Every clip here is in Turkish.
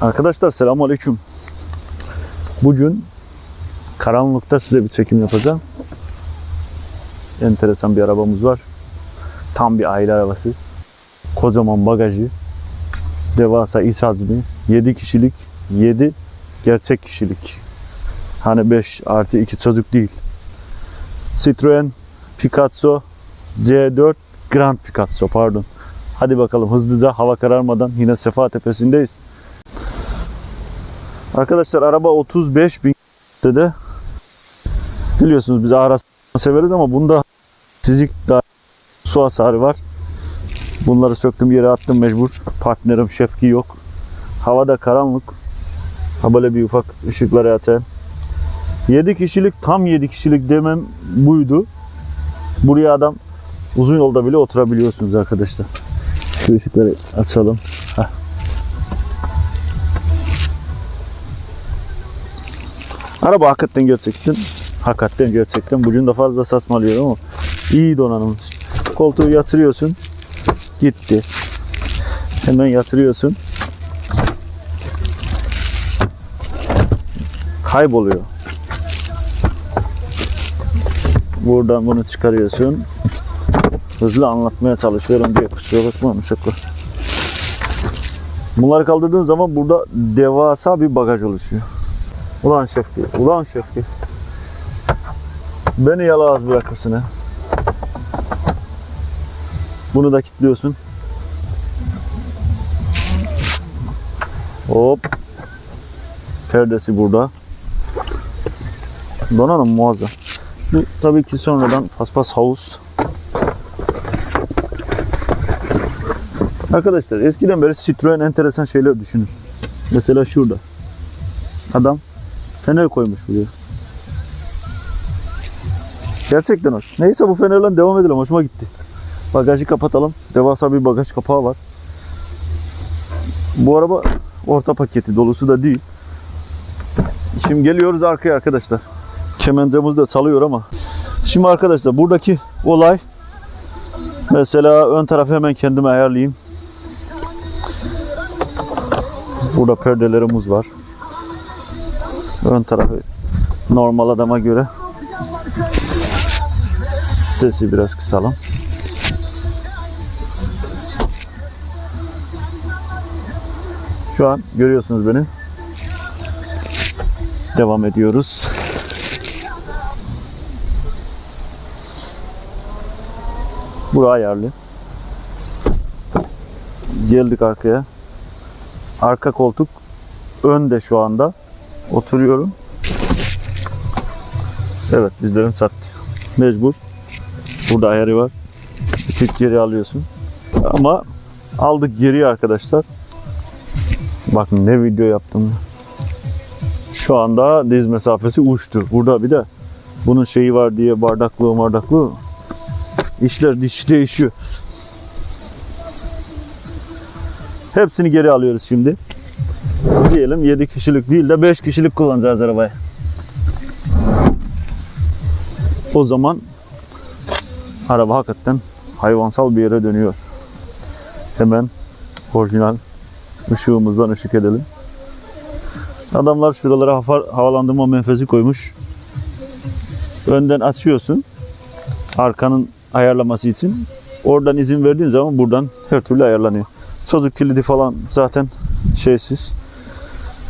Arkadaşlar selamun aleyküm. Bugün karanlıkta size bir çekim yapacağım. Enteresan bir arabamız var. Tam bir aile arabası. Kocaman bagajı. Devasa iç hacmi. 7 kişilik. 7 gerçek kişilik. Hani 5 artı 2 çocuk değil. Citroen Picasso C4 Grand Picasso pardon. Hadi bakalım hızlıca hava kararmadan yine Sefa Tepesi'ndeyiz. Arkadaşlar araba 35 bin de biliyorsunuz biz ağır severiz ama bunda çizik daha su hasarı var. Bunları söktüm yere attım mecbur. Partnerim Şefki yok. Havada karanlık. Ha böyle bir ufak ışıkları açayım. 7 kişilik tam 7 kişilik demem buydu. Buraya adam uzun yolda bile oturabiliyorsunuz arkadaşlar. Şu ışıkları açalım. Araba hakikaten gerçekten hakikaten gerçekten bugün de fazla saçmalıyorum ama iyi donanılmış. Koltuğu yatırıyorsun. Gitti. Hemen yatırıyorsun. Kayboluyor. Buradan bunu çıkarıyorsun. Hızlı anlatmaya çalışıyorum diye kusura bakma Muşakko. Bunları kaldırdığın zaman burada devasa bir bagaj oluşuyor. Ulan Şefki, ulan Şefki. Beni yalağız bırakırsın ha. Bunu da kilitliyorsun. Hop. Perdesi burada. Donanım muazzam. Bu tabii ki sonradan paspas havuz. Arkadaşlar eskiden beri Citroen enteresan şeyler düşünür. Mesela şurada. Adam fener koymuş buraya. Gerçekten hoş. Neyse bu fenerle devam edelim. Hoşuma gitti. Bagajı kapatalım. Devasa bir bagaj kapağı var. Bu araba orta paketi dolusu da değil. Şimdi geliyoruz arkaya arkadaşlar. Kemencamız da salıyor ama. Şimdi arkadaşlar buradaki olay mesela ön tarafı hemen kendime ayarlayayım. Burada perdelerimiz var. Ön tarafı normal adama göre sesi biraz kısalım. Şu an görüyorsunuz beni. Devam ediyoruz. Buraya ayarlı. Geldik arkaya. Arka koltuk önde şu anda. Oturuyorum. Evet dizlerim sattı. Mecbur. Burada ayarı var. Bir tık geri alıyorsun. Ama aldık geri arkadaşlar. Bakın ne video yaptım. Şu anda diz mesafesi uçtu. Burada bir de bunun şeyi var diye bardaklığı bardaklığı işler diş değişiyor. Hepsini geri alıyoruz şimdi. Diyelim 7 kişilik değil de 5 kişilik kullanacağız arabayı. O zaman araba hakikaten hayvansal bir yere dönüyor. Hemen orijinal ışığımızdan ışık edelim. Adamlar şuralara hava- havalandırma menfezi koymuş. Önden açıyorsun. Arkanın ayarlaması için. Oradan izin verdiğin zaman buradan her türlü ayarlanıyor. Çocuk kilidi falan zaten şeysiz.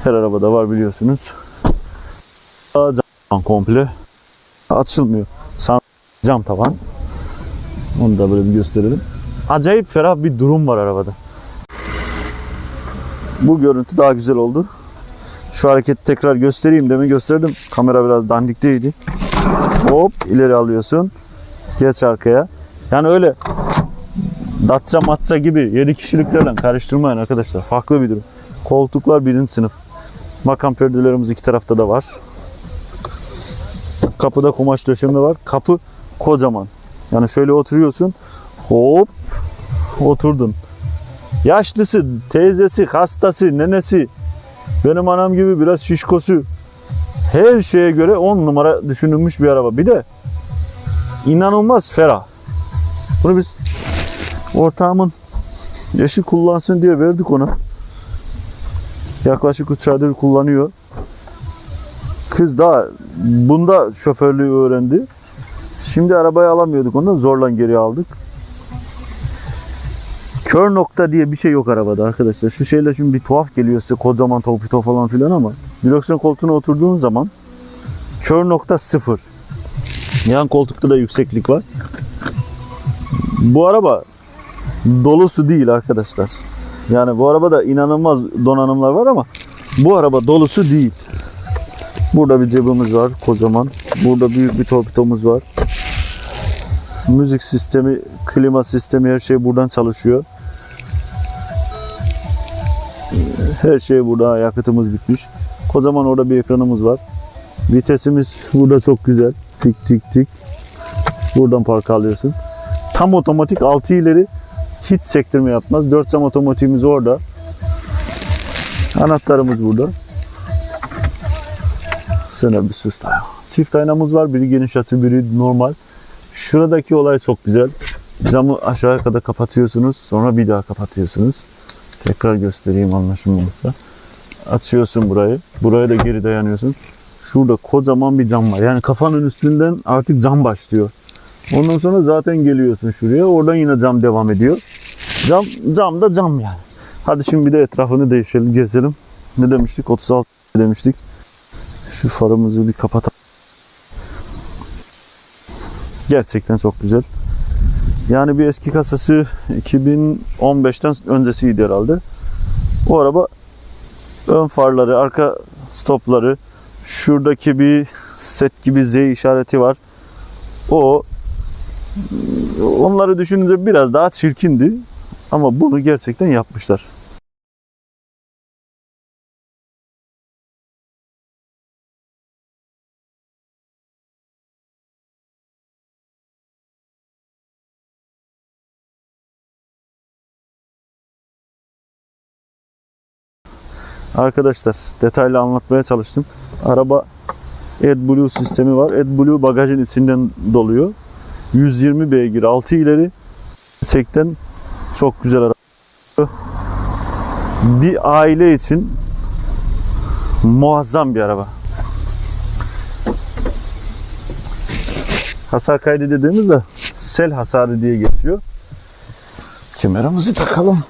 Her arabada var biliyorsunuz. Cam komple açılmıyor. San cam tavan. Onu da böyle bir gösterelim. Acayip ferah bir durum var arabada. Bu görüntü daha güzel oldu. Şu hareketi tekrar göstereyim demin gösterdim. Kamera biraz dandikteydi. Hop ileri alıyorsun. Geç arkaya. Yani öyle Datça matça gibi 7 kişiliklerle karıştırmayın arkadaşlar. Farklı bir durum. Koltuklar birinci sınıf. Makam perdelerimiz iki tarafta da var. Kapıda kumaş döşeme var. Kapı kocaman. Yani şöyle oturuyorsun. Hop oturdun. Yaşlısı, teyzesi, hastası, nenesi, benim anam gibi biraz şişkosu. Her şeye göre 10 numara düşünülmüş bir araba. Bir de inanılmaz ferah. Bunu biz ortağımın yaşı kullansın diye verdik ona. Yaklaşık 3 aydır kullanıyor. Kız da bunda şoförlüğü öğrendi. Şimdi arabayı alamıyorduk ondan zorla geri aldık. Kör nokta diye bir şey yok arabada arkadaşlar. Şu şeyler şimdi bir tuhaf geliyor size kocaman torpido falan filan ama direksiyon koltuğuna oturduğun zaman kör nokta sıfır. Yan koltukta da yükseklik var. Bu araba dolusu değil arkadaşlar. Yani bu arabada inanılmaz donanımlar var ama bu araba dolusu değil. Burada bir cebimiz var kocaman. Burada büyük bir torpidomuz var. Müzik sistemi, klima sistemi her şey buradan çalışıyor. Her şey burada. Yakıtımız bitmiş. Kocaman orada bir ekranımız var. Vitesimiz burada çok güzel. Tik tik tik. Buradan park alıyorsun. Tam otomatik 6 ileri hiç sektirme yapmaz. 4 cam otomatiğimiz orada. Anahtarımız burada. Sana bir sus daha. Çift aynamız var. Biri geniş açı, biri normal. Şuradaki olay çok güzel. Camı aşağıya kadar kapatıyorsunuz. Sonra bir daha kapatıyorsunuz. Tekrar göstereyim anlaşılmamışsa. Açıyorsun burayı. Buraya da geri dayanıyorsun. Şurada kocaman bir cam var. Yani kafanın üstünden artık cam başlıyor. Ondan sonra zaten geliyorsun şuraya. Oradan yine cam devam ediyor. Cam, cam da cam yani. Hadi şimdi bir de etrafını değişelim, gezelim. Ne demiştik? 36 demiştik. Şu farımızı bir kapatalım. Gerçekten çok güzel. Yani bir eski kasası 2015'ten öncesiydi herhalde. O araba ön farları, arka stopları, şuradaki bir set gibi Z işareti var. O onları düşününce biraz daha çirkindi. Ama bunu gerçekten yapmışlar. Arkadaşlar detaylı anlatmaya çalıştım. Araba AdBlue sistemi var. AdBlue bagajın içinden doluyor. 120 beygir 6 ileri. Gerçekten çok güzel araba. Bir aile için muazzam bir araba. Hasar kaydı dediğimizde sel hasarı diye geçiyor. Kemerimizi takalım.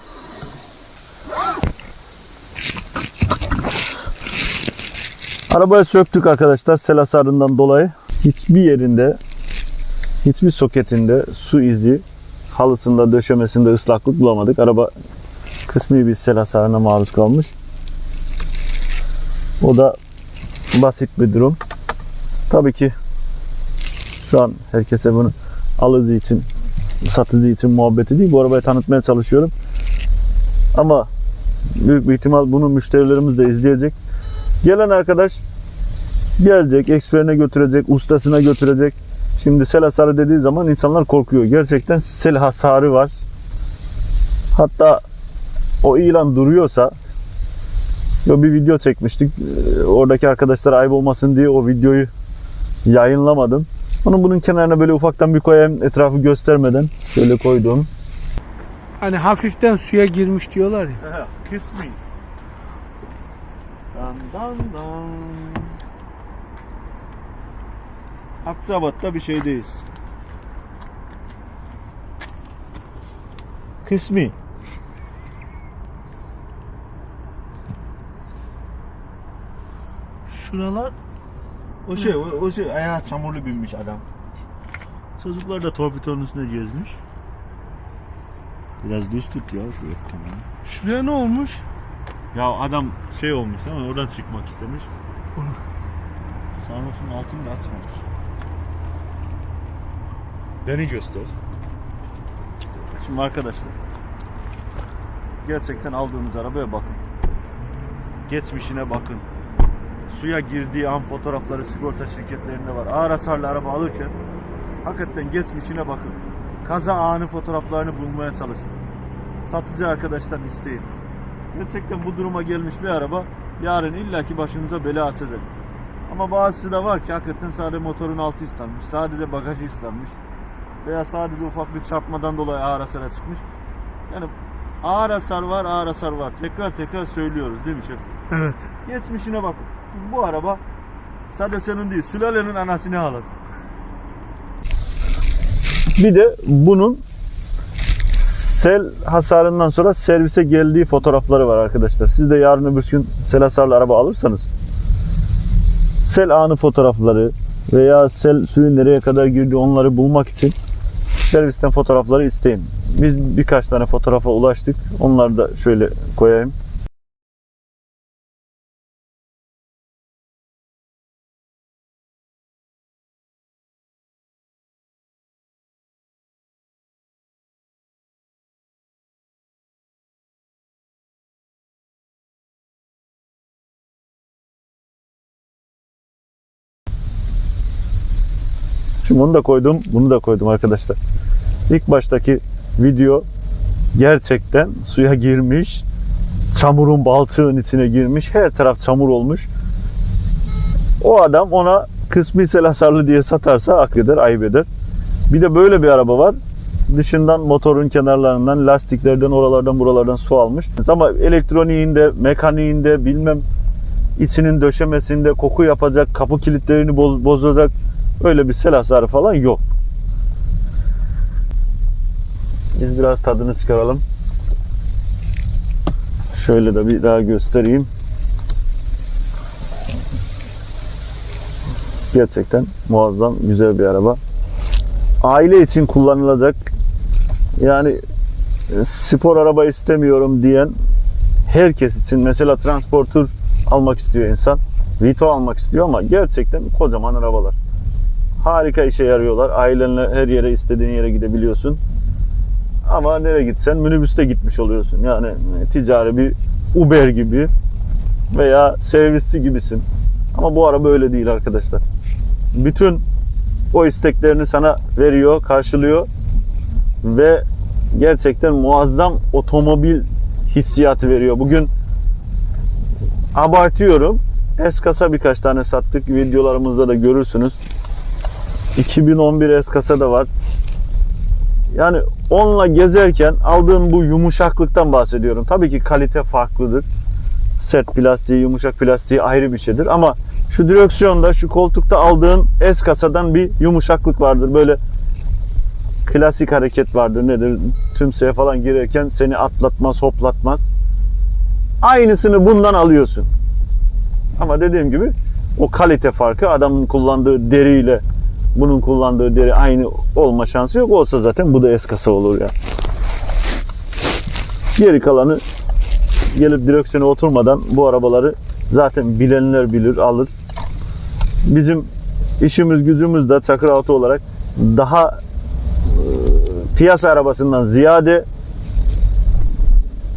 Arabayı söktük arkadaşlar sel hasarından dolayı. Hiçbir yerinde, hiçbir soketinde su izi, halısında, döşemesinde ıslaklık bulamadık. Araba kısmi bir sel hasarına maruz kalmış. O da basit bir durum. Tabii ki şu an herkese bunu alıcı için, satıcı için muhabbeti değil. Bu arabayı tanıtmaya çalışıyorum. Ama büyük bir ihtimal bunu müşterilerimiz de izleyecek. Gelen arkadaş gelecek, eksperine götürecek, ustasına götürecek. Şimdi sel hasarı dediği zaman insanlar korkuyor. Gerçekten sel hasarı var. Hatta o ilan duruyorsa ya bir video çekmiştik. Ee, Oradaki arkadaşlar ayıp olmasın diye o videoyu yayınlamadım. Onun bunun kenarına böyle ufaktan bir koyayım etrafı göstermeden. Şöyle koydum. Hani hafiften suya girmiş diyorlar ya. Kısmi. Dan dan dan. Aksabat'ta bir şeydeyiz. Kısmi. Şuralar O şey, o, o şey ayağı çamurlu binmiş adam. Çocuklar da torpidonun üstüne gezmiş. Biraz düz tut ya şu kamerayı. şuraya ne olmuş? Ya adam şey olmuş ama oradan çıkmak istemiş. Sarnosun altını da açmamış. Beni göster. Şimdi arkadaşlar. Gerçekten aldığınız arabaya bakın. Geçmişine bakın. Suya girdiği an fotoğrafları sigorta şirketlerinde var. Ağır hasarlı araba alırken hakikaten geçmişine bakın. Kaza anı fotoğraflarını bulmaya çalışın. Satıcı arkadaştan isteyin. Gerçekten bu duruma gelmiş bir araba yarın illaki başınıza bela açacak. Ama bazısı da var ki hakikaten sadece motorun altı ıslanmış, sadece bagajı ıslanmış veya sadece ufak bir çarpmadan dolayı ağır hasara çıkmış. Yani ağır hasar var, ağır hasar var. Tekrar tekrar söylüyoruz değil mi şef? Evet. Geçmişine bak. Bu araba sadece senin değil, sülalenin anasını ağladı. Bir de bunun sel hasarından sonra servise geldiği fotoğrafları var arkadaşlar. Siz de yarın öbür gün sel hasarlı araba alırsanız sel anı fotoğrafları veya sel suyun nereye kadar girdi onları bulmak için servisten fotoğrafları isteyin. Biz birkaç tane fotoğrafa ulaştık. Onları da şöyle koyayım. Şimdi onu da koydum, bunu da koydum arkadaşlar. İlk baştaki video gerçekten suya girmiş, çamurun balçığın içine girmiş, her taraf çamur olmuş. O adam ona kısmi sel hasarlı diye satarsa hak eder, ayıp eder. Bir de böyle bir araba var. Dışından motorun kenarlarından, lastiklerden, oralardan, buralardan su almış. Ama elektroniğinde, mekaniğinde, bilmem içinin döşemesinde koku yapacak, kapı kilitlerini boz- bozacak öyle bir sel hasarı falan yok. Biz biraz tadını çıkaralım. Şöyle de bir daha göstereyim. Gerçekten muazzam güzel bir araba. Aile için kullanılacak yani e, spor araba istemiyorum diyen herkes için mesela transportör almak istiyor insan. Vito almak istiyor ama gerçekten kocaman arabalar. Harika işe yarıyorlar. Ailenle her yere istediğin yere gidebiliyorsun. Ama nereye gitsen minibüste gitmiş oluyorsun. Yani ticari bir Uber gibi veya servisçi gibisin. Ama bu araba öyle değil arkadaşlar. Bütün o isteklerini sana veriyor, karşılıyor ve gerçekten muazzam otomobil hissiyatı veriyor. Bugün abartıyorum. S-kasa birkaç tane sattık. Videolarımızda da görürsünüz. 2011 S-kasa da var. Yani onunla gezerken aldığın bu yumuşaklıktan bahsediyorum. Tabii ki kalite farklıdır. Sert plastiği, yumuşak plastiği ayrı bir şeydir. Ama şu direksiyonda, şu koltukta aldığın S kasadan bir yumuşaklık vardır. Böyle klasik hareket vardır. Nedir? Tümseye falan girerken seni atlatmaz, hoplatmaz. Aynısını bundan alıyorsun. Ama dediğim gibi o kalite farkı adamın kullandığı deriyle bunun kullandığı deri aynı olma şansı yok. Olsa zaten bu da S kasa olur ya. Geri kalanı gelip direksiyona oturmadan bu arabaları zaten bilenler bilir, alır. Bizim işimiz gücümüz de Çakır Auto olarak daha e, piyasa arabasından ziyade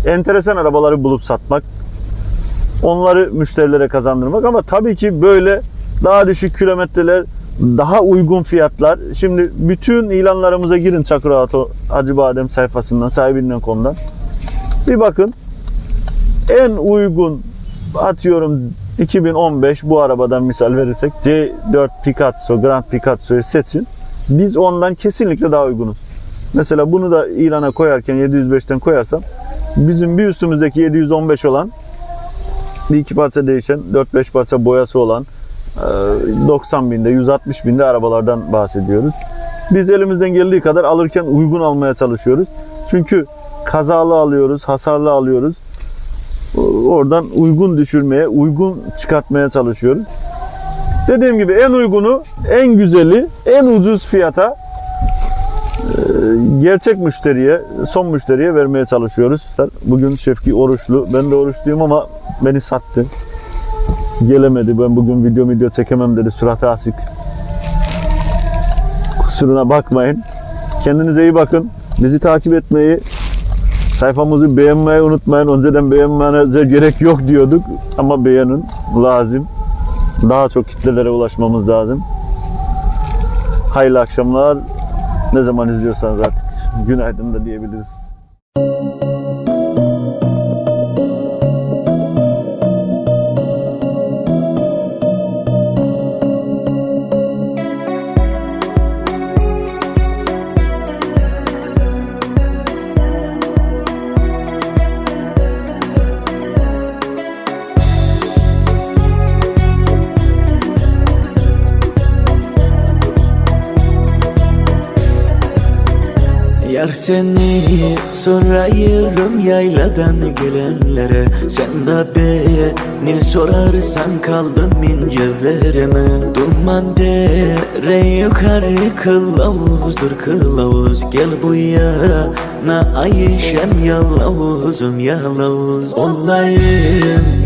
enteresan arabaları bulup satmak, onları müşterilere kazandırmak ama tabii ki böyle daha düşük kilometreler, daha uygun fiyatlar. Şimdi bütün ilanlarımıza girin Çakır Auto Hacı Badem sayfasından, sahibinden.com'dan. Bir bakın. En uygun atıyorum 2015 bu arabadan misal verirsek C4 Picasso, Grand Picasso'yu seçin. Biz ondan kesinlikle daha uygunuz. Mesela bunu da ilana koyarken 705'ten koyarsam bizim bir üstümüzdeki 715 olan bir iki parça değişen 4-5 parça boyası olan 90 binde 160 binde arabalardan bahsediyoruz. Biz elimizden geldiği kadar alırken uygun almaya çalışıyoruz. Çünkü kazalı alıyoruz, hasarlı alıyoruz. Oradan uygun düşürmeye, uygun çıkartmaya çalışıyoruz. Dediğim gibi en uygunu, en güzeli, en ucuz fiyata e, gerçek müşteriye, son müşteriye vermeye çalışıyoruz. Bugün Şefki oruçlu. Ben de oruçluyum ama beni sattı. Gelemedi. Ben bugün video video çekemem dedi. Suratı asık. Kusuruna bakmayın. Kendinize iyi bakın. Bizi takip etmeyi, sayfamızı beğenmeyi unutmayın. Önceden beğenmenize gerek yok diyorduk. Ama beğenin. Lazım. Daha çok kitlelere ulaşmamız lazım. Hayırlı akşamlar. Ne zaman izliyorsanız artık günaydın da diyebiliriz. Seni sorayım yayladan gelenlere. Sen de beni sorarsan kaldım ince vereme. Duman dere yukarı kılavuzdur kılavuz. Gel bu yana Ayşem yalavuzum yalavuz Olayım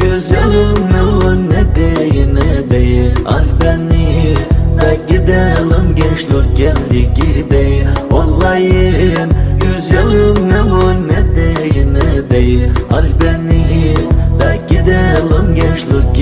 güzelim ne o ne değil ne değil. Al beni da gidelim. Gençlik geldi gidelim Olayım güzelim ne o ne değil ne değil. Al beni da gidelim. Gençlik